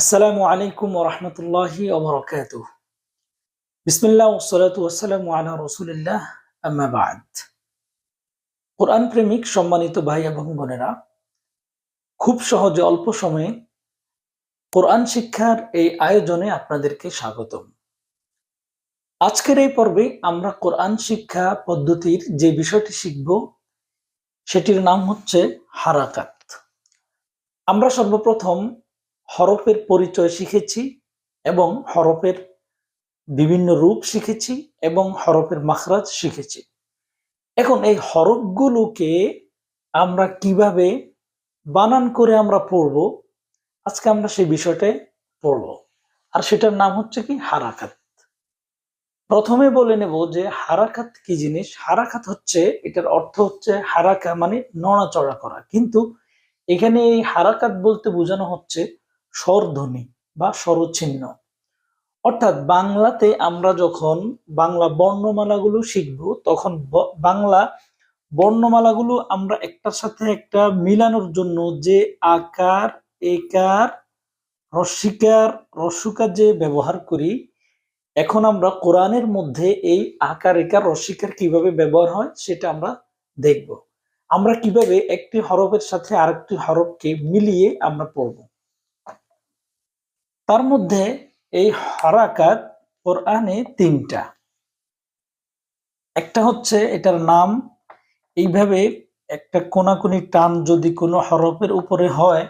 আসসালামু আলাইকুম ওরহমতুল্লাহি ওবরকাত বিসমিল্লাহ ওসলাতু ওয়াসালামু আলা রসুলিল্লাহ, আম্মা বাদ। কোরআন প্রেমিক, সম্মানিত ভাই এবং বোনেরা, খুব সহজে অল্প সময়ে কোরআন শিক্ষার এই আয়োজনে আপনাদেরকে স্বাগতম। আজকের এই পর্বে আমরা কোরআন শিক্ষা পদ্ধতির যে বিষয়টি শিখব, সেটির নাম হচ্ছে হারাকাত। আমরা সর্বপ্রথম হরফের পরিচয় শিখেছি এবং হরফের বিভিন্ন রূপ শিখেছি এবং হরফের মাখরাজ শিখেছি। এখন এই হরফগুলোকে আমরা কীভাবে বানান করে আমরা পড়ব, আজকে আমরা সেই বিষয়টাই পড়ব। আর সেটার নাম হচ্ছে কি? হারাকাত। প্রথমে বলে নেব যে হারাকাত কি জিনিস? হারাকাত হচ্ছে, এটার অর্থ হচ্ছে হারাকা মানে নড়াচড়া করা। কিন্তু এখানে এই হারাকাত বলতে বোঝানো হচ্ছে স্বরধ্বনি বা স্বরচিহ্ন। অর্থাৎ বাংলাতে আমরা যখন বাংলা বর্ণমালাগুলো শিখব, তখন বাংলা বর্ণমালাগুলো আমরা একটার সাথে একটা মিলানোর জন্য যে আকার, একার রস্বীকার রস্যকার যে ব্যবহার করি, এখন আমরা কোরআনের মধ্যে এই আকার, একার রস্বীকার কীভাবে ব্যবহার হয় সেটা আমরা দেখব। আমরা কীভাবে একটি হরফের সাথে আরেকটি হরফকে মিলিয়ে আমরা পড়ব? তার মধ্যে এই হারাকাত কোরআনে তিনটা। একটা হচ্ছে এটার নাম, এইভাবে একটা কোনাকুনি টান যদি কোনো হরফের উপরে হয়,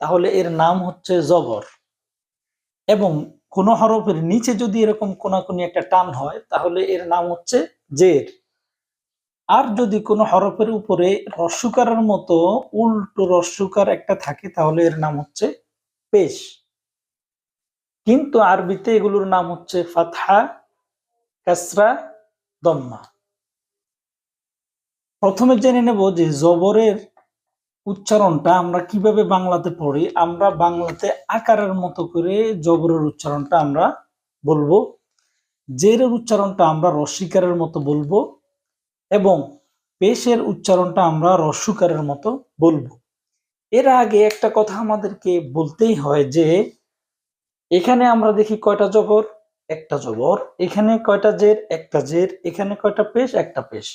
তাহলে এর নাম হচ্ছে জবর। এবং কোনো হরফের নিচে যদি এরকম কোনাকুনি একটা টান হয়, তাহলে এর নাম হচ্ছে জের। আর যদি কোনো হরফের উপরে রস্যকারের মতো উল্টো রস্যকার একটা থাকে, তাহলে এর নাম হচ্ছে পেশ। কিন্তু আরবিতে এগুলোর নাম হচ্ছে ফাতহা, কাসরা, দম্মা। প্রথমে জেনে নেব যে জবরের উচ্চারণটা আমরা কীভাবে বাংলাতে পড়ি, আমরা বাংলাতে আকারের মতো করে জবরের উচ্চারণটা আমরা বলব, জেরের উচ্চারণটা আমরা রস্বীকারের মতো বলব, এবং পেশের উচ্চারণটা আমরা রস্যকারের মতো বলব। এর আগে একটা কথা আমাদেরকে বলতেই হয় যে এখানে আমরা দেখি কয়টা জবর? একটা জবর, এখানে কয়টা জের? একটা জের, এখানে কয়টা পেশ? একটা পেশ।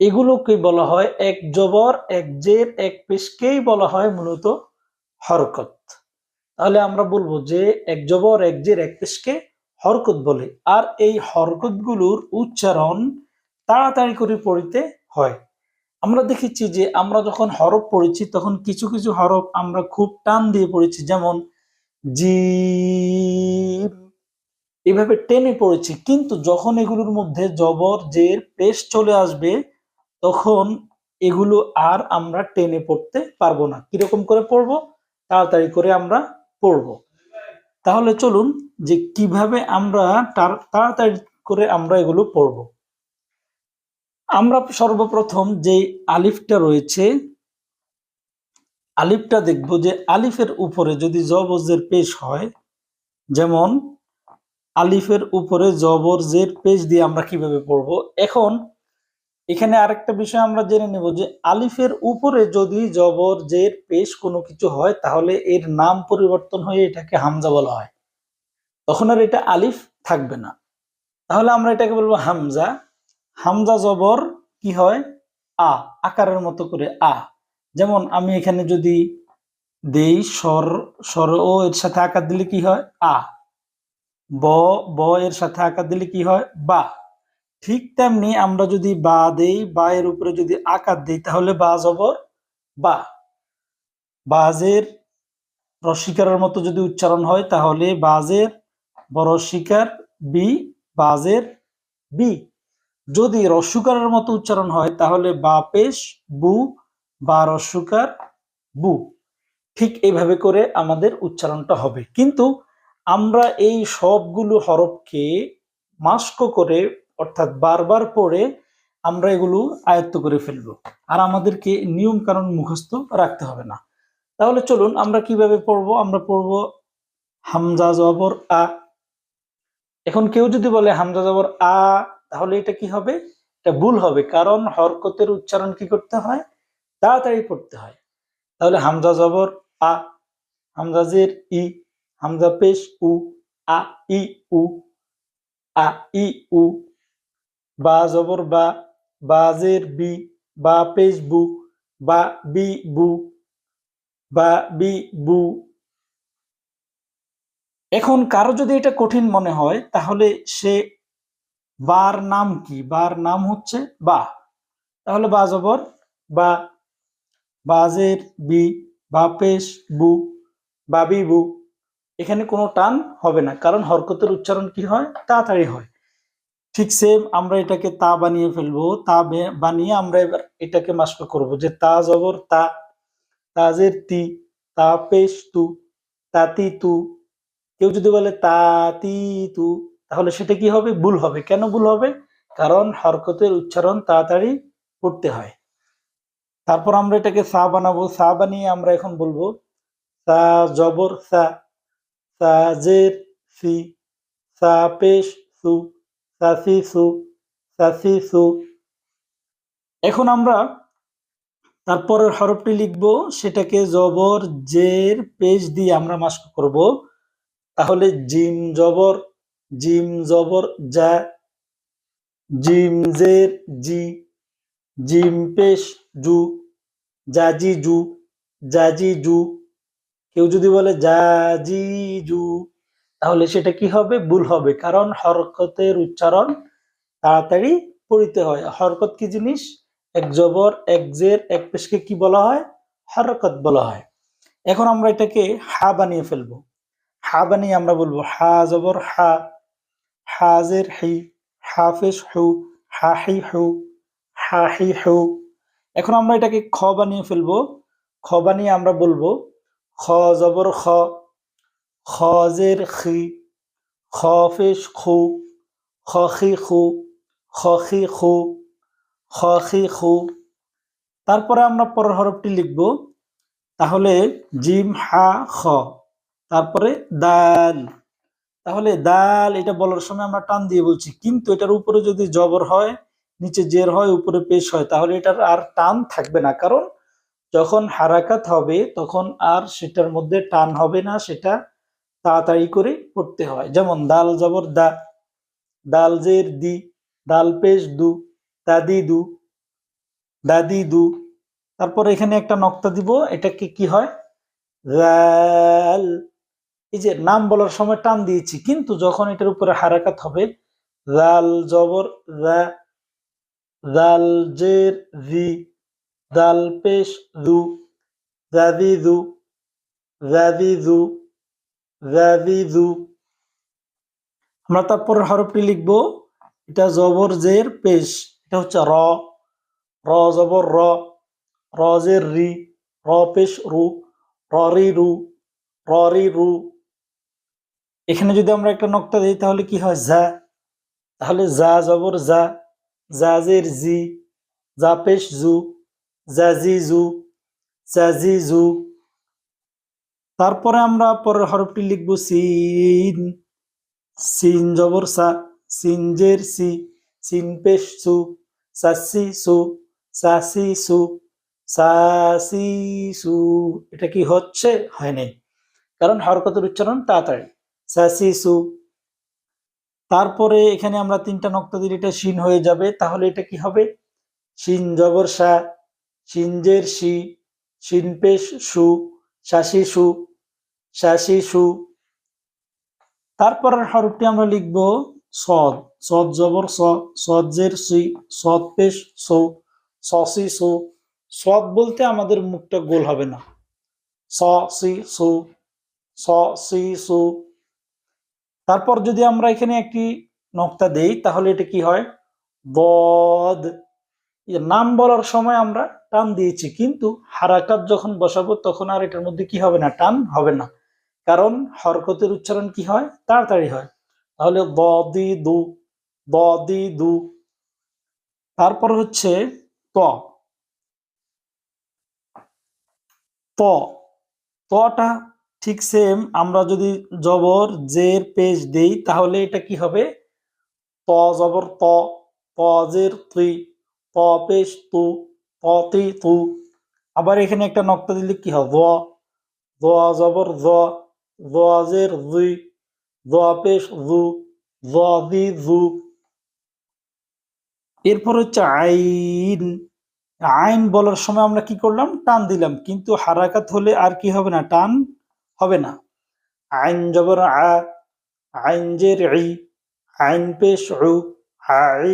এগুলোকে বলা হয় এক জবর, এক জের, এক পেশকেই বলা হয় মূলত হরকত। তাহলে আমরা বলব যে এক জবর, এক জের, এক পেশকে হরকত বলে। আর এই হরকতগুলোর উচ্চারণ তাড়াতাড়ি করে পড়িতে হয়। আমরা দেখেছি যে আমরা যখন হরফ পড়েছি, তখন কিছু কিছু হরফ আমরা খুব টান দিয়ে পড়েছি। যেমন জিম এভাবে টেনে পড়েছি, কিন্তু যখন এগুলোর মধ্যে জবর, জের, পেশ চলে আসবে, তখন এগুলো আর আমরা টেনে পড়তে পারব না। কীরকম করে পড়ব? তাড়াতাড়ি করে আমরা পড়ব। তাহলে চলুন যে কীভাবে আমরা তাড়াতাড়ি করে আমরা এগুলো পড়ব। আমরা সর্বপ্রথম যে আলিফটা রয়েছে আলিফটা দেখব যে আলিফের উপরে যদি জবজের পেশ হয়, যেমন আলিফের উপরে জবরজের পেশ দিয়ে আমরা কীভাবে পড়ব? এখন এখানে আরেকটা বিষয় আমরা জেনে নেব যে আলিফের উপরে যদি জবর জের পেশ কোনো কিছু হয়, তাহলে এর নাম পরিবর্তন হয়ে এটাকে হামজা বলা হয়। তখন আর এটা আলিফ থাকবে না। তাহলে আমরা এটাকে বলব হামজা। হামজা জবর কি হয়? আ, আকারের মতো করে আ। যেমন আমি এখানে যদি দেই স্বর স্বর ও এর সাথে আকার দিলে কি হয়? আ। ব ব এর সাথে আকার দিলে কি হয়? বা। ঠিক তেমনি আমরা যদি বা দেই, বা এর উপরে যদি আকার দিই, তাহলে বা জবর, বা। বাজের রসিকারের মতো যদি উচ্চারণ হয়, তাহলে বাজের বড় শিকার বি, বাজের বি। যদি রস্যকারের মতো উচ্চারণ হয়, তাহলে বা পেশ, বু বা রস্যকার বু। ঠিক এইভাবে করে আমাদের উচ্চারণটা হবে। কিন্তু আমরা এই সবগুলো হরফকে মাস্ক করে, অর্থাৎ বারবার পড়ে আমরা এগুলো আয়ত্ত করে ফেলব। আর আমাদেরকে নিয়ম কারণ মুখস্থ রাখতে হবে না। তাহলে চলুন আমরা কীভাবে পড়ব? আমরা পড়ব হামজা জবর আ। এখন কেউ যদি বলে হামজা জবর আ, তাহলে এটা কি হবে? এটা ভুল হবে। কারণ হরকতের উচ্চারণ কি করতে হয়? তাড়াতাড়ি পড়তে হয়। তাহলে হামজা জবর, আ হামজাজের ই, হামজা পেশ, উ, আ, ই, উ, আ, ই, উ, বা জবর, বা বাজের বি, বা পেশ, বু, বা, বি, বু, বা, বি, বু। এখন কারও যদি এটা কঠিন মনে হয়, তাহলে সে বার নাম কি? বার নাম হচ্ছে বা। তাহলে বা জবর, বা বাজের বি, বাপেশ বু বাবি বু এখানে কোনো টান হবে না, কারণ হরকতের উচ্চারণ কি হয়? তাড়াতাড়ি হয়। ঠিক সেম আমরা এটাকে তা বানিয়ে ফেলব, তা বানিয়ে আমরা এবার এটাকে মাস্ক করব যে তা জবর তা, তাজের তি, তা পেশ তু তাতি তু কেউ যদি বলে তাতি তু, তাহলে সেটা কি হবে? ভুল হবে। কেন ভুল হবে? কারণ হরকতের উচ্চারণ তাড়াতাড়ি করতে হয়। তারপর আমরা এটাকে সা বানাবো। সা বানিয়ে আমরা এখন বলব, সা জবর, সা সাজের সি, সা পেশ, সু সাসি সু সাসি সু এখন আমরা তারপরের হরফটি লিখব, সেটাকে জবর, জের, পেশ দিয়ে আমরা মাস্ক করব। তাহলে জিম জবর জিম জবর যা জিম জের, জি। জিম পেশ জু, জাজি জু জাজি জু। কেউ যদি বলে জাজি জু, তাহলে সেটা কি হবে? ভুল হবে। কারণ হরকতের উচ্চারণ তাড়াতাড়ি পড়িতে হয়। হরকত কি জিনিস? এক জবর, এক জের, এক পেশকে কি বলা হয়? হরকত বলা হয়। এখন আমরা এটাকে হা বানিয়ে ফেলব। হা বানিয়ে আমরা বলব হা জবর, হা। হাজের হি। হাফেজ হু। হা, হি, হু। হা এখন আমরা এটাকে খ বানিয়ে ফেলব। খ বানিয়ে আমরা বলব, খ জবর খ খজের খি খফেশ খু, খি খু খি খু খি খু। তারপরে আমরা পরের হরফটি লিখব। তাহলে জিম, হা, খ। তারপরে দাল। তাহলে দাল, এটা বলার সময় আমরা টান দিয়ে বলছি। কিন্তু এটার উপরে যদি জবর হয় নিচে জের হয়, উপরে পেশ হয়, তাহলে এটার আর টান থাকবে না। কারণ যখন হারাকাত হবে, তখন আর সেটার মধ্যে টান হবে না, সেটা তাড়াতাড়ি করে পড়তে হয়। যেমন দাল জবর দা, দাল জের দি, দাল পেশ দু দাদি দু দাদি দু তারপর এখানে একটা নক্তা দিব, এটাকে কি হয়? রাল। এই যে নাম বলার সময় টান দিয়েছি, কিন্তু যখন এটার উপরে হারাকাত হবে, রাল জবর রা রাল জের রি দাল পেশ দু দাদি দু দাদি দু দাদি দু আমরা তারপর হরফটি লিখব, এটা জবর জের পেশ, এটা হচ্ছে র র জবর র র জের রি, র পেশ রু, র রি রু, র রি রু। এখানে যদি আমরা একটা নকটা দিই, তাহলে কি হয়? যা তাহলে যা জবর যা জাজের জি যা পেশ জু জাজি জু জাজি জু তারপরে আমরা পরের হরফটি লিখব সিন। সিন জবর সা, সিনজের সি সিন পেশ সু, সাসি সু সাসি সু সাসি সু। এটা কি হচ্ছে? হয় নাই। কারণ হরকতের উচ্চারণ তাড়াতাড়ি। সাসি সু তারপরে এখানে আমরা তিনটা নক্তা দিলে এটা শিন হয়ে যাবে। তাহলে এটা কি হবে? শিন জবর সা সিনজের সি, শিন পেশ সু শাসি সু শাসি সু তারপরের হরফটি আমরা লিখব সদ। সদ জবর স সজ্জের সি, সদ পেশ সো সসি সু। সদ বলতে আমাদের মুখটা গোল হবে না। স সি সু, স সি সু। তারপর যদি আমরা এখানে একটি নক্তা দেই, তাহলে এটা কি হয়? বদ। নাম বলার সময় আমরা টান দিয়েছি, কিন্তু হারাকাত যখন বসাবো, তখন আর এটার মধ্যে কি হবে না, টান হবে না। কারণ হরকতের উচ্চারণ কি হয়? তাড়াতাড়ি হয়। তাহলে দ দি দু দ দি দু তারপর হচ্ছে ত। ত। তটা ঠিক সেম আমরা যদি জবর, জের পেজ দেই, তাহলে এটা কি হবে? ত জবর, ত ত, জের তুই ত, পেশ, তু, ত তি। আবার এখানে একটা নক্তা দিলে কি দ দ জবর দ জের জি জ পেশ জু জ জি জু এরপর হচ্ছে আইন। আইন বলার সময় আমরা কি করলাম? টান দিলাম। কিন্তু হারাকাত হলে আর কি হবে না? টান হবে না। আইন জবর আ, আইন জের ই, আইন পেশ উ আই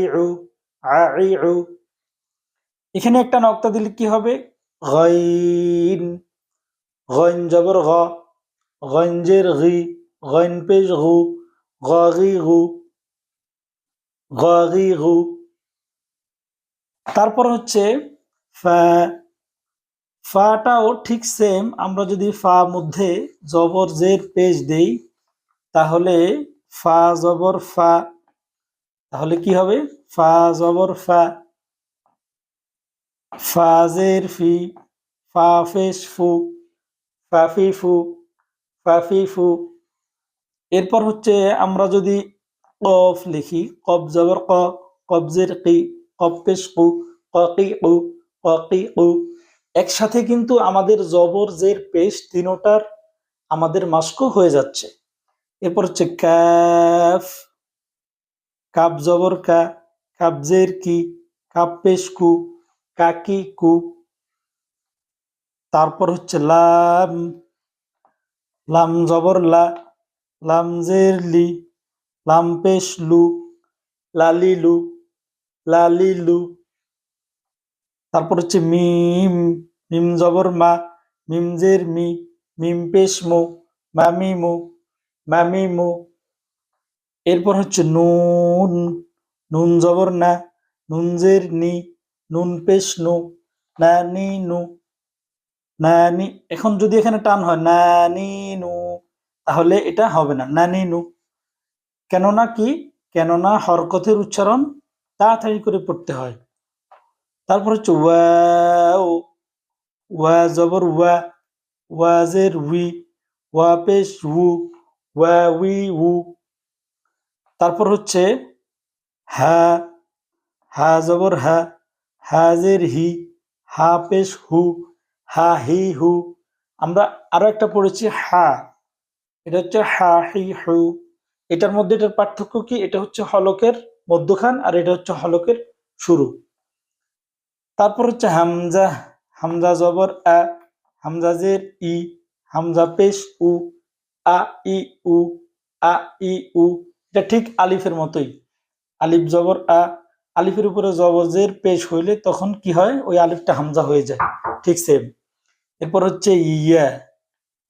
উ এখানে একটা নক্তা দিলে কি হবে? গাইন গাইন জবর গ, গাইন জের গি গাইন পেশ গু গাগি গু গাগি গু তারপর হচ্ছে ফা ফাটাও ঠিক সেম আমরা যদি ফা মধ্যে জবর জের পেজ দেই, তাহলে ফা জবর ফা, তাহলে কি হবে? ফা জবর ফা ফাজের ফি, ফা ফেস ফু ফাফি ফু ফাফি ফু এরপর হচ্ছে আমরা যদি কফ লিখি কব জবর ক কবজের কি কপেশ কু ককি কু ককি কু। একসাথে কিন্তু আমাদের জবর, জের পেশ তিনোটার আমাদের মাস্কো হয়ে যাচ্ছে। এরপর হচ্ছে কাফ কাপ জবর কা কাবজের কি কাপ পেশ কু কাকি কু তারপর হচ্ছে লাম লাম জবর লা, লাম জের লি, লাম পেশ লু লালিলু লালিলু তারপর হচ্ছে মিম মিম জবর মা, মিম জের মি, মিম পেশ মু মামিমু মামিমু এরপর হচ্ছে নুন নুন জবর না, নুন জের নি, নুন পেশ নু নানি নু নানি এখন যদি এখানে টান হয় নানি নু তাহলে এটা হবে না নানি নু। কেননা কি? কেননা হরকতের উচ্চারণ তাড়াতাড়ি করে পড়তে হয়। তারপর হচ্ছে ওয়াও, ওয়া জবর ওয়া ওয়াজের উই, ওয়া পেশ উ ওয়া উই উ তারপর হচ্ছে হা হা জবর হা হাজের হি, হা পেশ হু, হা হি হু। আমরা আরও একটা পড়েছি হা, এটা হচ্ছে হা হি হু। এটার মধ্যে এটার পার্থক্য কি? এটা হচ্ছে হলকের মধ্যখান আর এটা হচ্ছে হলকের শুরু। তারপর হচ্ছে হামজা হামজা জবর, আ, হামজা জের, ই, হামজা পেশ, উ, আ, ই, উ, আ, ই, উ, এটা ঠিক আলিফের মতোই। আলিফ জবর, আ, আলিফের উপরে জবজের পেশ হইলে তখন কি হয়? ওই আলিফটা হামজা হয়ে যায়, ঠিক সেম এরপর হচ্ছে ইয়া,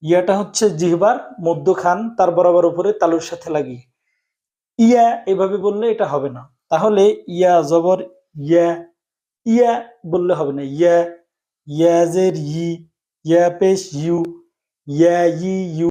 ইয়াটা হচ্ছে জিহবার, মধ্যখান, তার বরাবর উপরে তালুর সাথে লাগিয়ে ইয়া এভাবে বললে এটা হবে না। তাহলে ইয়া জবর, ইয়া ইয়া বললে হবে না ইয়া ইয়াজের ই ইয়া পেশ ইউ ইয়া ই ইউ